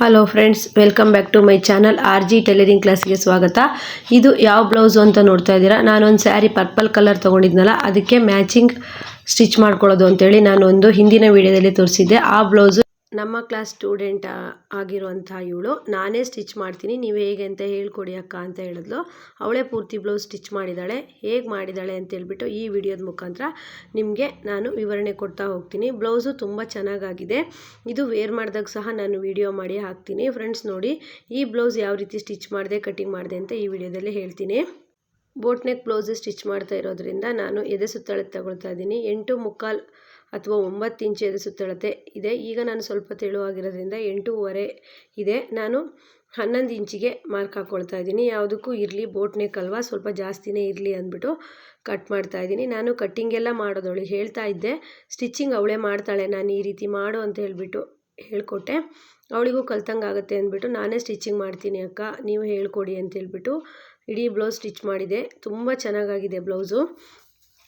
Hello friends welcome back to my channel R G tailoring ಕ್ಲಾಸ್ಗೆ ಸ್ವಾಗತ. ಇದು ಯಾವ ಬ್ಲೌಸು ಅಂತ ನೋಡ್ತಾ ಇದ್ದೀರಾ? ನಾನೊಂದು ಸ್ಯಾರಿ ಪರ್ಪಲ್ ಕಲರ್ ತೊಗೊಂಡಿದ್ನಲ್ಲ, ಅದಕ್ಕೆ ಮ್ಯಾಚಿಂಗ್ ಸ್ಟಿಚ್ ಮಾಡ್ಕೊಳ್ಳೋದು ಅಂತೇಳಿ ನಾನು ಒಂದು ಹಿಂದಿನ ವಿಡಿಯೋದಲ್ಲಿ ತೋರಿಸಿದ್ದೆ. ಆ ಬ್ಲೌಸು ನಮ್ಮ ಕ್ಲಾಸ್ ಸ್ಟೂಡೆಂಟ್ ಆಗಿರುವಂಥ ಇವಳು. ನಾನೇ ಸ್ಟಿಚ್ ಮಾಡ್ತೀನಿ. ನೀವು ಹೇಗೆ ಅಂತ ಹೇಳ್ಕೊಡಿ ಅಕ್ಕ ಅಂತ ಹೇಳಿದ್ಲು. ಅವಳೇ ಪೂರ್ತಿ ಬ್ಲೌಸ್ ಸ್ಟಿಚ್ ಮಾಡಿದ್ದಾಳೆ ಹೇಗೆ ಮಾಡಿದ್ದಾಳೆ ಅಂತ ಹೇಳ್ಬಿಟ್ಟು ಈ ವಿಡಿಯೋದ ಮುಖಾಂತರ ನಿಮಗೆ ನಾನು ವಿವರಣೆ ಕೊಡ್ತಾ ಹೋಗ್ತೀನಿ. ಬ್ಲೌಸು ತುಂಬ ಚೆನ್ನಾಗಾಗಿದೆ. ಇದು ವೇರ್ ಮಾಡಿದಾಗ ಸಹ ನಾನು ವಿಡಿಯೋ ಮಾಡಿ ಹಾಕ್ತೀನಿ. ಫ್ರೆಂಡ್ಸ್ ನೋಡಿ, ಈ ಬ್ಲೌಸ್ ಯಾವ ರೀತಿ ಸ್ಟಿಚ್ ಮಾಡಿದೆ, ಕಟಿಂಗ್ ಮಾಡಿದೆ ಅಂತ ಈ ವಿಡಿಯೋದಲ್ಲಿ ಹೇಳ್ತೀನಿ. ಬೋಟ್ ನೆಕ್ ಬ್ಲೌಸ್ ಸ್ಟಿಚ್ ಮಾಡ್ತಾ ಇರೋದ್ರಿಂದ ನಾನು ಎದೆ ಸುತ್ತಳತೆ ತಗೊಳ್ತಾ ಇದ್ದೀನಿ. ಎಂಟು ಮುಕ್ಕಾಲು ಅಥವಾ ಒಂಬತ್ತು ಇಂಚು ಇದೆ ಸುತ್ತಳತೆ ಇದೆ. ಈಗ ನಾನು ಸ್ವಲ್ಪ ತೆಳುವಾಗಿರೋದ್ರಿಂದ ಎಂಟೂವರೆ ಇದೆ. ನಾನು ಹನ್ನೊಂದು ಇಂಚಿಗೆ ಮಾರ್ಕ್ ಹಾಕ್ಕೊಳ್ತಾ ಇದ್ದೀನಿ. ಯಾವುದಕ್ಕೂ ಇರಲಿ ಬೋಟ್ ನೆಕ್ ಸ್ವಲ್ಪ ಜಾಸ್ತಿನೇ ಇರಲಿ ಅಂದ್ಬಿಟ್ಟು ಕಟ್ ಮಾಡ್ತಾ ಇದ್ದೀನಿ. ನಾನು ಕಟ್ಟಿಂಗೆಲ್ಲ ಮಾಡೋದವಳು. ಹೇಳ್ತಾ ಇದ್ದೆ ಸ್ಟಿಚಿಂಗ್ ಅವಳೇ ಮಾಡ್ತಾಳೆ. ನಾನು ಈ ರೀತಿ ಮಾಡು ಅಂತ ಹೇಳಿಬಿಟ್ಟು ಹೇಳಿಕೊಟ್ಟೆ. ಅವಳಿಗೂ ಕಲ್ತಂಗೆ ಆಗುತ್ತೆ ಅಂದ್ಬಿಟ್ಟು ನಾನೇ ಸ್ಟಿಚಿಂಗ್ ಮಾಡ್ತೀನಿ ಅಕ್ಕ. ನೀವು ಹೇಳ್ಕೊಡಿ ಅಂತ ಹೇಳ್ಬಿಟ್ಟು ಇಡೀ ಬ್ಲೌಸ್ ಸ್ಟಿಚ್ ಮಾಡಿದೆ. ತುಂಬ ಚೆನ್ನಾಗಾಗಿದೆ ಬ್ಲೌಸು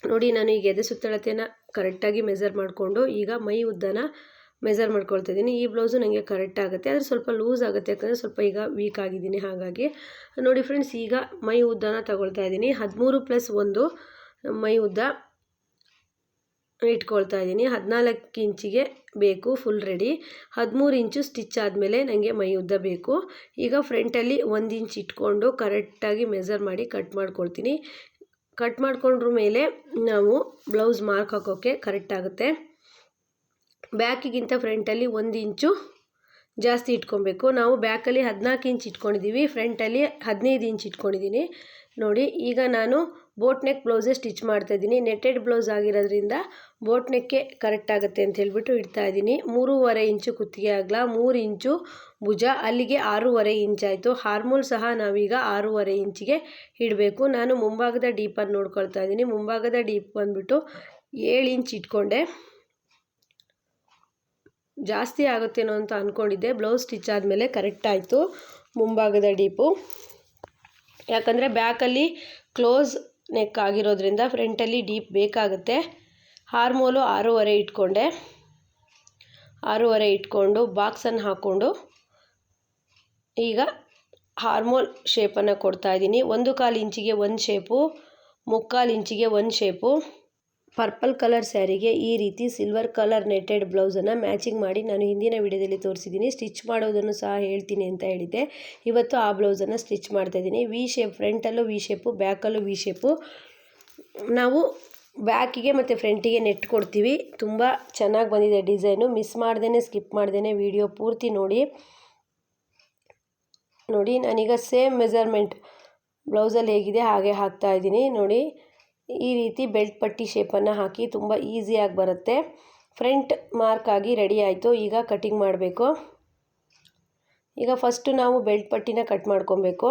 ನೋಡಿ, ನಾನು ಈಗ ಎದೆ ಸುತ್ತಳತೆನ ಕರೆಕ್ಟಾಗಿ ಮೆಸರ್ ಮಾಡಿಕೊಂಡು ಈಗ ಮೈ ಉದ್ದನ ಮೆಸರ್ ಮಾಡ್ಕೊಳ್ತಾ ಇದ್ದೀನಿ. ಈ ಬ್ಲೌಸು ನನಗೆ ಕರೆಕ್ಟ್ ಆಗುತ್ತೆ. ಆದರೆ ಸ್ವಲ್ಪ ಲೂಸ್ ಆಗುತ್ತೆ. ಯಾಕಂದರೆ ಸ್ವಲ್ಪ ಈಗ ವೀಕ್ ಆಗಿದ್ದೀನಿ ಹಾಗಾಗಿ. ನೋಡಿ ಫ್ರೆಂಡ್ಸ್ ಈಗ ಮೈ ಉದ್ದನ ತಗೊಳ್ತಾ ಇದ್ದೀನಿ. ಹದಿಮೂರು ಪ್ಲಸ್ ಒಂದು ಮೈ ಉದ್ದ ಇಟ್ಕೊಳ್ತಾ ಇದ್ದೀನಿ. ಹದಿನಾಲ್ಕು ಇಂಚಿಗೆ ಬೇಕು ಫುಲ್ ರೆಡಿ ಹದಿಮೂರು ಇಂಚು ಸ್ಟಿಚ್ ಆದಮೇಲೆ ನನಗೆ ಮೈ ಉದ್ದ ಬೇಕು. ಈಗ ಫ್ರಂಟಲ್ಲಿ ಒಂದು ಇಂಚ್ ಇಟ್ಕೊಂಡು ಕರೆಕ್ಟಾಗಿ ಮೆಸರ್ ಮಾಡಿ ಕಟ್ ಮಾಡ್ಕೊಳ್ತೀನಿ. ಕಟ್ ಮಾಡಿಕೊಂಡ್ರ ಮೇಲೆ ನಾವು ಬ್ಲೌಸ್ ಮಾರ್ಕ್ ಹಾಕೋಕ್ಕೆ ಕರೆಕ್ಟ್ ಆಗುತ್ತೆ. ಬ್ಯಾಕಿಗಿಂತ ಫ್ರಂಟಲ್ಲಿ ಒಂದು ಇಂಚು ಜಾಸ್ತಿ ಇಟ್ಕೊಬೇಕು. ನಾವು ಬ್ಯಾಕಲ್ಲಿ ಹದಿನಾಲ್ಕು ಇಂಚ್ ಇಟ್ಕೊಂಡಿದ್ದೀವಿ. ಫ್ರಂಟಲ್ಲಿ ಹದಿನೈದು ಇಂಚ್ ಇಟ್ಕೊಂಡಿದ್ದೀನಿ. ನೋಡಿ, ಈಗ ನಾನು ಬೋಟ್ ನೆಕ್ ಬ್ಲೌಸೇ ಸ್ಟಿಚ್ ಮಾಡ್ತಾಯಿದ್ದೀನಿ ನೆಟ್ಟೆಡ್ ಬ್ಲೌಸ್ ಆಗಿರೋದ್ರಿಂದ ಬೋಟ್ ನೆಕ್ಕೆ ಕರೆಕ್ಟ್ ಆಗುತ್ತೆ ಅಂತ ಹೇಳ್ಬಿಟ್ಟು ಇಡ್ತಾ ಇದ್ದೀನಿ. ಮೂರುವರೆ ಇಂಚು ಕುತ್ತಿಗೆ ಆಗಲ, ಮೂರು ಇಂಚು ಭುಜ, ಅಲ್ಲಿಗೆ ಆರೂವರೆ ಇಂಚಾಯಿತು ಹಾರ್ಮೋಲ್ ಸಹ ನಾವೀಗ ಆರೂವರೆ ಇಂಚಿಗೆ ಇಡಬೇಕು. ನಾನು ಮುಂಭಾಗದ ಡೀಪನ್ನು ನೋಡ್ಕೊಳ್ತಾ ಇದ್ದೀನಿ. ಮುಂಭಾಗದ ಡೀಪ್ ಬಂದುಬಿಟ್ಟು ಏಳು ಇಂಚ್ ಇಟ್ಕೊಂಡೆ. ಜಾಸ್ತಿ ಆಗುತ್ತೇನೋ ಅಂತ ಅಂದ್ಕೊಂಡಿದ್ದೆ ಬ್ಲೌಸ್ ಸ್ಟಿಚ್ ಆದಮೇಲೆ ಕರೆಕ್ಟ್ ಆಯಿತು ಮುಂಭಾಗದ ಡೀಪು. ಯಾಕಂದರೆ ಬ್ಯಾಕಲ್ಲಿ ಕ್ಲೋಸ್ ನೆಕ್ ಆಗಿರೋದ್ರಿಂದ ಫ್ರಂಟಲ್ಲಿ ಡೀಪ್ ಬೇಕಾಗುತ್ತೆ. ಹಾರ್ಮೋಲು ಆರೂವರೆ ಇಟ್ಕೊಂಡೆ. ಆರೂವರೆ ಇಟ್ಕೊಂಡು ಬಾಕ್ಸನ್ನು ಹಾಕ್ಕೊಂಡು ಈಗ ಹಾರ್ಮೋಲ್ ಶೇಪನ್ನು ಕೊಡ್ತಾಯಿದ್ದೀನಿ ಒಂದು ಕಾಲು ಇಂಚಿಗೆ ಒಂದು ಶೇಪು ಮುಕ್ಕಾಲು ಇಂಚಿಗೆ ಒಂದು ಶೇಪು ಪರ್ಪಲ್ ಕಲರ್ ಸ್ಯಾರಿಗೆ ಈ ರೀತಿ ಸಿಲ್ವರ್ ಕಲರ್ ನೆಟ್ಟೆಡ್ ಬ್ಲೌಸನ್ನು ಮ್ಯಾಚಿಂಗ್ ಮಾಡಿ ನಾನು ಹಿಂದಿನ ವಿಡಿಯೋದಲ್ಲಿ ತೋರಿಸಿದ್ದೀನಿ. ಸ್ಟಿಚ್ ಮಾಡೋದನ್ನು ಸಹ ಹೇಳ್ತೀನಿ ಅಂತ ಹೇಳಿದ್ದೆ. ಇವತ್ತು ಆ ಬ್ಲೌಸನ್ನು ಸ್ಟಿಚ್ ಮಾಡ್ತಾಯಿದ್ದೀನಿ ವಿ ಶೇಪ್ ಫ್ರಂಟಲ್ಲೂ ವಿ ಶೇಪು ಬ್ಯಾಕಲ್ಲೂ ವಿ ಶೇಪು ನಾವು ಬ್ಯಾಕಿಗೆ ಮತ್ತು ಫ್ರಂಟಿಗೆ ನೆಟ್ ಕೊಡ್ತೀವಿ. ತುಂಬ ಚೆನ್ನಾಗಿ ಬಂದಿದೆ ಡಿಸೈನು. ಮಿಸ್ ಮಾಡ್ದೇ ಸ್ಕಿಪ್ ಮಾಡ್ದೇ ವಿಡಿಯೋ ಪೂರ್ತಿ ನೋಡಿ. ನೋಡಿ, ನಾನೀಗ ಸೇಮ್ ಮೆಜರ್ಮೆಂಟ್ ಬ್ಲೌಸಲ್ಲಿ ಹೇಗಿದೆ, ಹಾಗೆ ಹಾಕ್ತಾ ಇದ್ದೀನಿ. ನೋಡಿ. ಈ ರೀತಿ ಬೆಲ್ಟ್ ಪಟ್ಟಿ ಶೇಪನ್ನು ಹಾಕಿ ತುಂಬ ಈಸಿಯಾಗಿ ಬರುತ್ತೆ. ಫ್ರಂಟ್ ಮಾರ್ಕ್ ಆಗಿ ರೆಡಿ ಆಯಿತು. ಈಗ ಕಟಿಂಗ್ ಮಾಡಬೇಕು. ಈಗ ಫಸ್ಟು ನಾವು ಬೆಲ್ಟ್ ಪಟ್ಟಿನ ಕಟ್ ಮಾಡ್ಕೊಬೇಕು.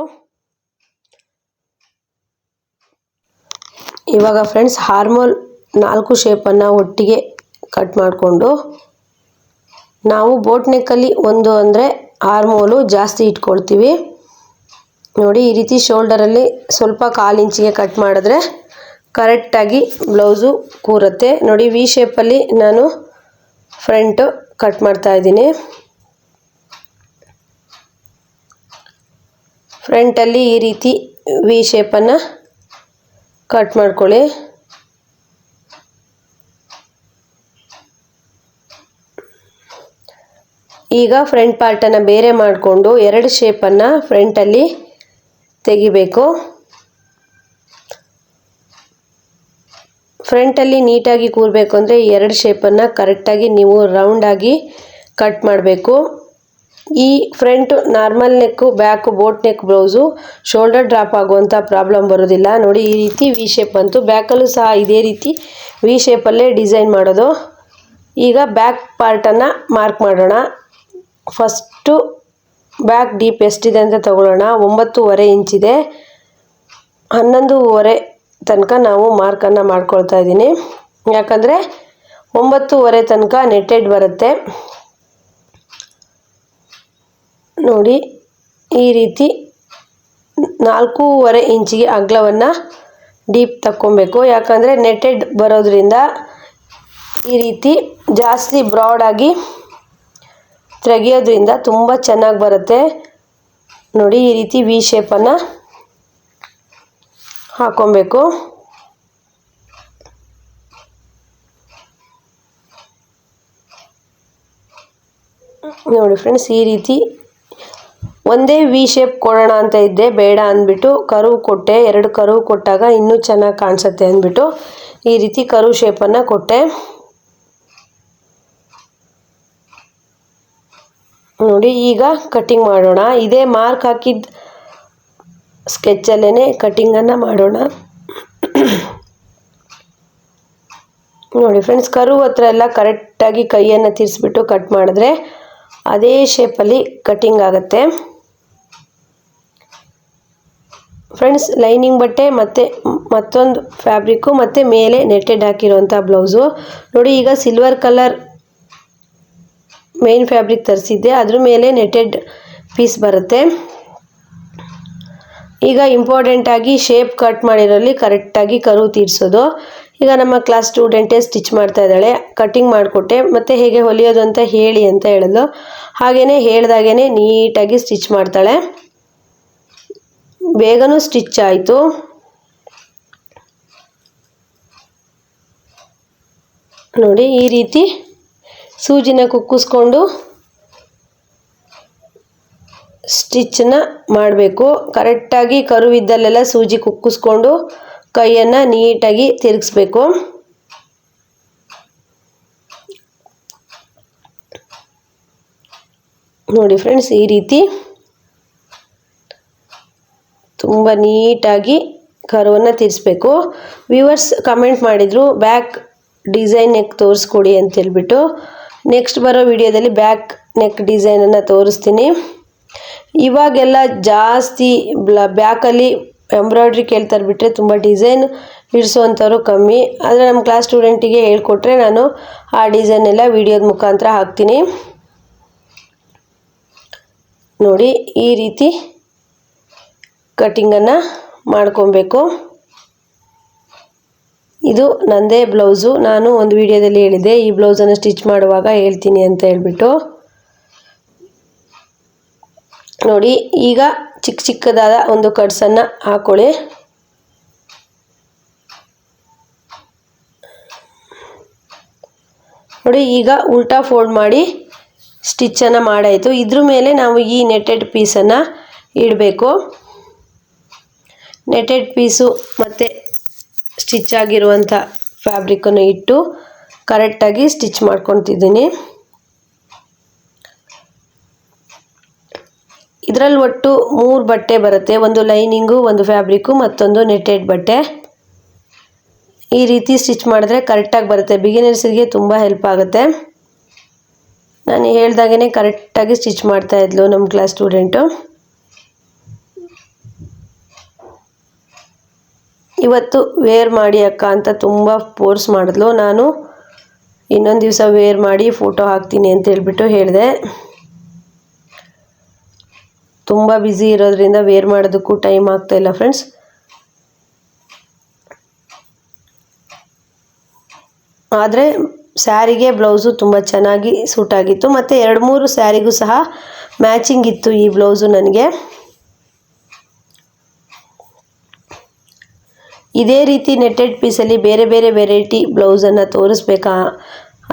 ಇವಾಗ ಫ್ರೆಂಡ್ಸ್ ಹಾರ್ಮೋಲ್ ನಾಲ್ಕು ಶೇಪನ್ನು ಒಟ್ಟಿಗೆ ಕಟ್ ಮಾಡಿಕೊಂಡು ನಾವು ಬೋಟ್ ನೆಕ್ಕಲ್ಲಿ ಒಂದು ಅಂದರೆ ಹಾರ್ಮೋಲು ಜಾಸ್ತಿ ಇಟ್ಕೊಳ್ತೀವಿ. ನೋಡಿ, ಈ ರೀತಿ ಶೋಲ್ಡರಲ್ಲಿ ಸ್ವಲ್ಪ ಕಾಲು ಇಂಚಿಗೆ ಕಟ್ ಮಾಡಿದ್ರೆ ಕರೆಕ್ಟಾಗಿ ಬ್ಲೌಸು ಕೂರುತ್ತೆ. ನೋಡಿ ವಿ ಶೇಪಲ್ಲಿ ನಾನು ಫ್ರಂಟು ಕಟ್ ಮಾಡ್ತಾ ಇದ್ದೀನಿ. ಫ್ರಂಟಲ್ಲಿ ಈ ರೀತಿ ವಿ ಶೇಪನ್ನು ಕಟ್ ಮಾಡ್ಕೊಳ್ಳಿ. ಈಗ ಫ್ರಂಟ್ ಪಾರ್ಟನ್ನು ಬೇರೆ ಮಾಡಿಕೊಂಡು ಎರಡು ಶೇಪನ್ನು ಫ್ರಂಟಲ್ಲಿ ತೆಗಿಬೇಕು. ಫ್ರಂಟಲ್ಲಿ ನೀಟಾಗಿ ಕೂರಬೇಕು ಅಂದರೆ ಎರಡು ಶೇಪನ್ನು ಕರೆಕ್ಟಾಗಿ ನೀವು ರೌಂಡಾಗಿ ಕಟ್ ಮಾಡಬೇಕು. ಈ front normal neck back boat neck blouse shoulder drop ಆಗುವಂಥ ಪ್ರಾಬ್ಲಮ್ ಬರೋದಿಲ್ಲ. ನೋಡಿ ಈ ರೀತಿ ವಿ ಶೇಪ್ ಬಂತು. ಬ್ಯಾಕಲ್ಲೂ ಸಹ ಇದೇ ರೀತಿ ವಿ ಶೇಪಲ್ಲೇ ಡಿಸೈನ್ ಮಾಡೋದು. ಈಗ ಬ್ಯಾಕ್ ಪಾರ್ಟನ್ನು ಮಾರ್ಕ್ ಮಾಡೋಣ. ಫಸ್ಟು ಬ್ಯಾಕ್ ಡೀಪ್ ಎಷ್ಟಿದೆ ಅಂತ ತಗೊಳ್ಳೋಣ. ಒಂಬತ್ತೂವರೆ ಇಂಚಿದೆ ಹನ್ನೊಂದೂವರೆ ತನಕ ನಾವು ಮಾರ್ಕನ್ನು ಮಾಡ್ಕೊಳ್ತಾ ಇದ್ದೀನಿ. ಯಾಕಂದರೆ ಒಂಬತ್ತುವರೆ ತನಕ ನೆಟ್ಟೆಡ್ ಬರುತ್ತೆ. ನೋಡಿ, ಈ ರೀತಿ ನಾಲ್ಕೂವರೆ ಇಂಚಿಗೆ ಅಗಲವನ್ನು ಡೀಪ್ ತಕ್ಕೊಬೇಕು. ಯಾಕಂದರೆ ನೆಟ್ಟೆಡ್ ಬರೋದ್ರಿಂದ ಈ ರೀತಿ ಜಾಸ್ತಿ ಬ್ರಾಡಾಗಿ ತೆಗೆಯೋದ್ರಿಂದ ತುಂಬ ಚೆನ್ನಾಗಿ ಬರುತ್ತೆ. ನೋಡಿ, ಈ ರೀತಿ ವಿ ಶೇಪನ್ನು ಹಾಕೊಬೇಕು. ನೋಡಿ ಫ್ರೆಂಡ್ಸ್ ಈ ರೀತಿ ಒಂದೇ ವಿ ಶೇಪ್ ಕೊಡೋಣ ಅಂತ ಇದ್ದೆ ಬೇಡ ಅಂದ್ಬಿಟ್ಟು ಕರು ಕೊಟ್ಟೆ, ಎರಡು ಕರು ಕೊಟ್ಟಾಗ ಇನ್ನೂ ಚೆನ್ನಾಗಿ ಕಾಣಿಸುತ್ತೆ ಅಂದ್ಬಿಟ್ಟು ಈ ರೀತಿ ಕರು ಶೇಪನ್ನು ಕೊಟ್ಟೆ. ನೋಡಿ ಈಗ ಕಟ್ಟಿಂಗ್ ಮಾಡೋಣ. ಇದೇ ಮಾರ್ಕ್ ಹಾಕಿದ ಸ್ಕೆಚ್ಚಲ್ಲೇ ಕಟ್ಟಿಂಗನ್ನು ಮಾಡೋಣ. ನೋಡಿ ಫ್ರೆಂಡ್ಸ್, ಕರು ಹತ್ರ ಎಲ್ಲ ಕರೆಕ್ಟಾಗಿ ಕೈಯನ್ನು ತಿರ್ಸ್ಬಿಟ್ಟು ಕಟ್ ಮಾಡಿದ್ರೆ ಅದೇ ಶೇಪಲ್ಲಿ ಕಟ್ಟಿಂಗ್ ಆಗುತ್ತೆ. ಫ್ರೆಂಡ್ಸ್, ಲೈನಿಂಗ್ ಬಟ್ಟೆ ಮತ್ತು ಮತ್ತೊಂದು ಫ್ಯಾಬ್ರಿಕ್ಕು ಮತ್ತು ಮೇಲೆ ನೆಟ್ಟೆಡ್ ಹಾಕಿರುವಂಥ ಬ್ಲೌಸು. ನೋಡಿ, ಈಗ ಸಿಲ್ವರ್ ಕಲರ್ ಮೇನ್ ಫ್ಯಾಬ್ರಿಕ್ ತರಿಸಿದ್ದೆ, ಅದ್ರ ಮೇಲೆ ನೆಟ್ಟೆಡ್ ಪೀಸ್ ಬರುತ್ತೆ. ಈಗ ಇಂಪಾರ್ಟೆಂಟಾಗಿ ಶೇಪ್ ಕಟ್ ಮಾಡಿರೋಲ್ಲಿ ಕರೆಕ್ಟಾಗಿ ಕರು ತೀರಿಸೋದು. ಈಗ ನಮ್ಮ ಕ್ಲಾಸ್ ಸ್ಟೂಡೆಂಟೇ ಸ್ಟಿಚ್ ಮಾಡ್ತಾ ಇದ್ದಾಳೆ. ಕಟ್ಟಿಂಗ್ ಮಾಡಿಕೊಟ್ಟೆ. ಮತ್ತು ಹೇಗೆ ಹೊಲಿಯೋದು ಅಂತ ಹೇಳಿ ಅಂತ ಹೇಳಿದ್ಲು ಹಾಗೆಯೇ ಹೇಳ್ದಾಗೇ ನೀಟಾಗಿ ಸ್ಟಿಚ್ ಮಾಡ್ತಾಳೆ. ಬೇಗನೂ ಸ್ಟಿಚ್ ಆಯಿತು. ನೋಡಿ ಈ ರೀತಿ ಸೂಜಿನ ಕುಕ್ಕಿಸ್ಕೊಂಡು ಸ್ಟಿಚ್ಚನ್ನ ಮಾಡಬೇಕು. ಕರೆಕ್ಟಾಗಿ ಕರುವಿದ್ದಲ್ಲೆಲ್ಲ ಸೂಜಿ ಕುಕ್ಕಿಸ್ಕೊಂಡು ಕೈಯನ್ನು ನೀಟಾಗಿ ತಿರುಗಿಸ್ಬೇಕು. ನೋಡಿ ಫ್ರೆಂಡ್ಸ್, ಈ ರೀತಿ ತುಂಬ ನೀಟಾಗಿ ಕರುವನ್ನು ತಿರ್ಸ್ಬೇಕು. ವ್ಯೂವರ್ಸ್ ಕಮೆಂಟ್ ಮಾಡಿದರು, ಬ್ಯಾಕ್ ಡಿಸೈನ್ ನೆಕ್ ತೋರಿಸ್ಕೊಡಿ ಅಂತೇಳ್ಬಿಟ್ಟು. ನೆಕ್ಸ್ಟ್ ಬರೋ ವಿಡಿಯೋದಲ್ಲಿ ಬ್ಯಾಕ್ ನೆಕ್ ಡಿಸೈನನ್ನು ತೋರಿಸ್ತೀನಿ. ಇವಾಗೆಲ್ಲ ಜಾಸ್ತಿ ಬ್ಲ, ಬ್ಯಾಕಲ್ಲಿ ಎಂಬ್ರಾಯ್ಡ್ರಿ ಕೇಳ್ತಾರೆ ಬಿಟ್ಟರೆ ತುಂಬ ಡಿಸೈನ್ ಬಿಡಿಸುವಂಥವ್ರು ಕಮ್ಮಿ. ಆದರೆ ನಮ್ಮ ಕ್ಲಾಸ್ ಸ್ಟೂಡೆಂಟಿಗೆ ಹೇಳ್ಕೊಟ್ರೆ ನಾನು ಆ ಡಿಸೈನ್ ಎಲ್ಲ ವಿಡಿಯೋದ ಮುಖಾಂತರ ಹಾಕ್ತೀನಿ. ನೋಡಿ, ಈ ರೀತಿ ಕಟ್ಟಿಂಗನ್ನು ಮಾಡ್ಕೊಬೇಕು. ಇದು ನನ್ನದೇ ಬ್ಲೌಸು. ನಾನು ಒಂದು ವಿಡಿಯೋದಲ್ಲಿ ಹೇಳಿದ್ದೆ, ಈ ಬ್ಲೌಸನ್ನು ಸ್ಟಿಚ್ ಮಾಡುವಾಗ ಹೇಳ್ತೀನಿ ಅಂತ ಹೇಳ್ಬಿಟ್ಟು. ನೋಡಿ, ಈಗ ಚಿಕ್ಕ ಚಿಕ್ಕದಾದ ಒಂದು ಕಟ್ಸನ್ನು ಹಾಕೊಳ್ಳಿ. ನೋಡಿ, ಈಗ ಉಲ್ಟಾ ಫೋಲ್ಡ್ ಮಾಡಿ ಸ್ಟಿಚ್ಚನ್ನು ಮಾಡಾಯಿತು. ಇದ್ರ ಮೇಲೆ ನಾವು ಈ ನೆಟ್ಟೆಡ್ ಪೀಸನ್ನು ಇಡಬೇಕು. ನೆಟ್ಟೆಡ್ ಪೀಸು ಮತ್ತು ಸ್ಟಿಚ್ ಆಗಿರುವಂಥ ಫ್ಯಾಬ್ರಿಕನ್ನು ಇಟ್ಟು ಕರೆಕ್ಟಾಗಿ ಸ್ಟಿಚ್ ಮಾಡ್ಕೊತಿದ್ದೀನಿ ಇದರಲ್ಲಿ ಒಟ್ಟು ಮೂರು ಬಟ್ಟೆ ಬರುತ್ತೆ. ಒಂದು ಲೈನಿಂಗು, ಒಂದು ಫ್ಯಾಬ್ರಿಕ್ಕು, ಮತ್ತೊಂದು ನೆಟ್ಟೆಡ್ ಬಟ್ಟೆ. ಈ ರೀತಿ ಸ್ಟಿಚ್ ಮಾಡಿದ್ರೆ ಕರೆಕ್ಟಾಗಿ ಬರುತ್ತೆ. ಬಿಗಿನರ್ಸಿಗೆ ತುಂಬ ಹೆಲ್ಪ್ ಆಗುತ್ತೆ. ನಾನು ಹೇಳ್ದಾಗೇ ಕರೆಕ್ಟಾಗಿ ಸ್ಟಿಚ್ ಮಾಡ್ತಾಯಿದ್ಲು ನಮ್ಮ ಕ್ಲಾಸ್ ಸ್ಟೂಡೆಂಟು. ಇವತ್ತು ವೇರ್ ಮಾಡಿ ಅಕ್ಕ ಅಂತ ತುಂಬ ಫೋರ್ಸ್ ಮಾಡಿದ್ಲು. ನಾನು ಇನ್ನೊಂದು ದಿವಸ ವೇರ್ ಮಾಡಿ ಫೋಟೋ ಹಾಕ್ತೀನಿ ಅಂತ ಹೇಳ್ಬಿಟ್ಟು ಹೇಳಿದೆ. ತುಂಬ ಬ್ಯುಸಿ ಇರೋದ್ರಿಂದ ವೇರ್ ಮಾಡೋದಕ್ಕೂ ಟೈಮ್ ಆಗ್ತಾಯಿಲ್ಲ ಫ್ರೆಂಡ್ಸ್ ಆದರೆ ಸ್ಯಾರಿಗೆ ಬ್ಲೌಸು ತುಂಬ ಚೆನ್ನಾಗಿ ಸೂಟ್ ಆಗಿತ್ತು. ಮತ್ತು ಎರಡು ಮೂರು ಸ್ಯಾರಿಗೂ ಸಹ ಮ್ಯಾಚಿಂಗ್ ಇತ್ತು ಈ ಬ್ಲೌಸು ನನಗೆ. ಇದೇ ರೀತಿ ನೆಟ್ಟೆಡ್ ಪೀಸಲ್ಲಿ ಬೇರೆ ಬೇರೆ ವೆರೈಟಿ ಬ್ಲೌಸನ್ನು ತೋರಿಸ್ಬೇಕಾ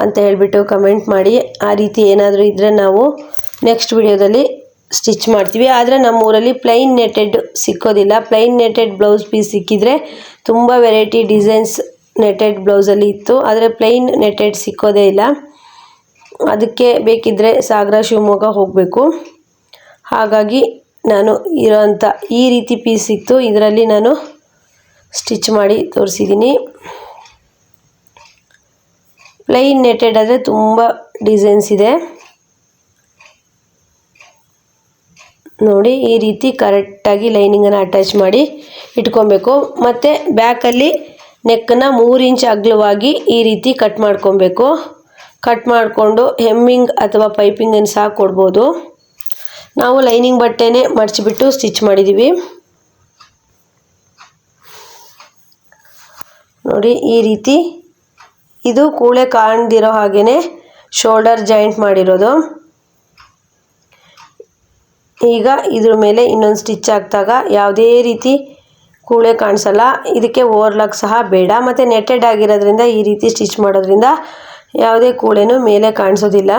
ಅಂತ ಹೇಳಿಬಿಟ್ಟು ಕಮೆಂಟ್ ಮಾಡಿ. ಆ ರೀತಿ ಏನಾದರೂ ಇದ್ದರೆ ನಾವು ನೆಕ್ಸ್ಟ್ ವಿಡಿಯೋದಲ್ಲಿ ಸ್ಟಿಚ್ ಮಾಡ್ತೀವಿ. ಆದರೆ ನಮ್ಮೂರಲ್ಲಿ ಪ್ಲೈನ್ ನೆಟೆಡ್ ಸಿಕ್ಕೋದಿಲ್ಲ. ಪ್ಲೈನ್ ನೆಟೆಡ್ ಬ್ಲೌಸ್ ಪೀಸ್ ಸಿಕ್ಕಿದರೆ ತುಂಬ ವೆರೈಟಿ ಡಿಸೈನ್ಸ್ ನೆಟೆಡ್ ಬ್ಲೌಸಲ್ಲಿ ಇತ್ತು. ಆದರೆ ಪ್ಲೈನ್ ನೆಟೆಡ್ ಸಿಕ್ಕೋದೇ ಇಲ್ಲ. ಅದಕ್ಕೆ ಬೇಕಿದ್ದರೆ ಸಾಗರ, ಶಿವಮೊಗ್ಗ ಹೋಗಬೇಕು. ಹಾಗಾಗಿ ನಾನು ಇರೋಂಥ ಈ ರೀತಿ ಪೀಸ್ ಇತ್ತು ಇದರಲ್ಲಿ ನಾನು ಸ್ಟಿಚ್ ಮಾಡಿ ತೋರಿಸಿದ್ದೀನಿ. ಪ್ಲೈನ್ ನೆಟೆಡ್ ಆದರೆ ತುಂಬ ಡಿಸೈನ್ಸ್ ಇದೆ. ನೋಡಿ ಈ ರೀತಿ ಕರೆಕ್ಟಾಗಿ ಲೈನಿಂಗನ್ನು ಅಟ್ಯಾಚ್ ಮಾಡಿ ಇಟ್ಕೊಬೇಕು. ಮತ್ತು ಬ್ಯಾಕಲ್ಲಿ ನೆಕ್ಕನ್ನು ಮೂರು ಇಂಚ್ ಅಗಲವಾಗಿ ಈ ರೀತಿ ಕಟ್ ಮಾಡ್ಕೊಬೇಕು. ಕಟ್ ಮಾಡಿಕೊಂಡು ಹೆಮ್ಮಿಂಗ್ ಅಥವಾ ಪೈಪಿಂಗನ್ನು ಸಹ ಕೊಡ್ಬೋದು. ನಾವು ಲೈನಿಂಗ್ ಬಟ್ಟೆನೇ ಮಡಚಿಬಿಟ್ಟು ಸ್ಟಿಚ್ ಮಾಡಿದ್ದೀವಿ ನೋಡಿ ಈ ರೀತಿ ಇದು ಕೂಳೆ ಕಾಣ್ದಿರೋ ಹಾಗೆಯೇ ಶೋಲ್ಡರ್ ಜಾಯಿಂಟ್ ಮಾಡಿರೋದು. ಈಗ ಇದ್ರ ಮೇಲೆ ಇನ್ನೊಂದು ಸ್ಟಿಚ್ ಹಾಕಿದಾಗ ಯಾವುದೇ ರೀತಿ ಕೂಳೆ ಕಾಣಿಸಲ್ಲ. ಇದಕ್ಕೆ ಓವರ್ಲಾಕ್ ಸಹ ಬೇಡ. ಮತ್ತು ನೆಟ್ಟೆಡ್ ಆಗಿರೋದ್ರಿಂದ ಈ ರೀತಿ ಸ್ಟಿಚ್ ಮಾಡೋದ್ರಿಂದ ಯಾವುದೇ ಕೂಳೆನೂ ಮೇಲೆ ಕಾಣಿಸೋದಿಲ್ಲ.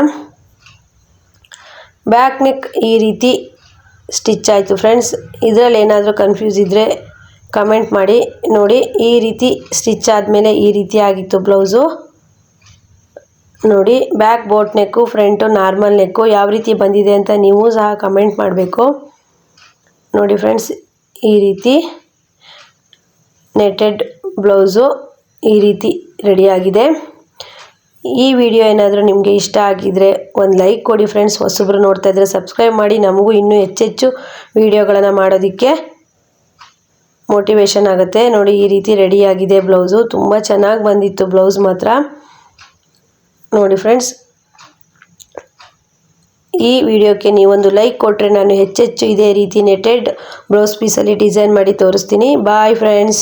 ಬ್ಯಾಕ್ ನೆಕ್ ಈ ರೀತಿ ಸ್ಟಿಚ್ ಆಯಿತು ಫ್ರೆಂಡ್ಸ್ ಇದರಲ್ಲಿ ಏನಾದರೂ ಕನ್ಫ್ಯೂಸ್ ಇದ್ದರೆ ಕಮೆಂಟ್ ಮಾಡಿ, ನೋಡಿ ಈ ರೀತಿ ಸ್ಟಿಚ್ ಆದಮೇಲೆ ಈ ರೀತಿ ಆಗಿತ್ತು ಬ್ಲೌಸು ನೋಡಿ back boat neck front normal neck ಯಾವ ರೀತಿ ಬಂದಿದೆ ಅಂತ ನೀವು ಸಹ ಕಮೆಂಟ್ ಮಾಡಬೇಕು. ನೋಡಿ ಫ್ರೆಂಡ್ಸ್ ಈ ರೀತಿ ನೆಟೆಡ್ ಬ್ಲೌಸು ಈ ರೀತಿ ರೆಡಿಯಾಗಿದೆ ಈ ವಿಡಿಯೋ ಏನಾದರೂ ನಿಮಗೆ ಇಷ್ಟ ಆಗಿದ್ರೆ ಒಂದು ಲೈಕ್ ಕೊಡಿ ಫ್ರೆಂಡ್ಸ್ ಹೊಸಬ್ರು ನೋಡ್ತಾ ಇದ್ದರೆ ಸಬ್ಸ್ಕ್ರೈಬ್ ಮಾಡಿ, ನಮಗೂ ಇನ್ನೂ ಹೆಚ್ಚೆಚ್ಚು ವಿಡಿಯೋಗಳನ್ನು ಮಾಡೋದಕ್ಕೆ ಮೋಟಿವೇಶನ್ ಆಗುತ್ತೆ. ನೋಡಿ, ಈ ರೀತಿ ರೆಡಿಯಾಗಿದೆ ಬ್ಲೌಸು ತುಂಬ ಚೆನ್ನಾಗಿ ಬಂದಿತ್ತು ಬ್ಲೌಸ್ ಮಾತ್ರ. ನೋಡಿ ಫ್ರೆಂಡ್ಸ್ ಈ ವಿಡಿಯೋಕ್ಕೆ ನೀವೊಂದು ಲೈಕ್ ಕೊಟ್ಟರೆ ನಾನು ಹೆಚ್ಚೆಚ್ಚು ಇದೇ ರೀತಿ ನೆಟೆಡ್ ಬ್ರೌಸ್ ಪೀಸಲ್ಲಿ ಡಿಸೈನ್ ಮಾಡಿ ತೋರಿಸ್ತೀನಿ. Bye friends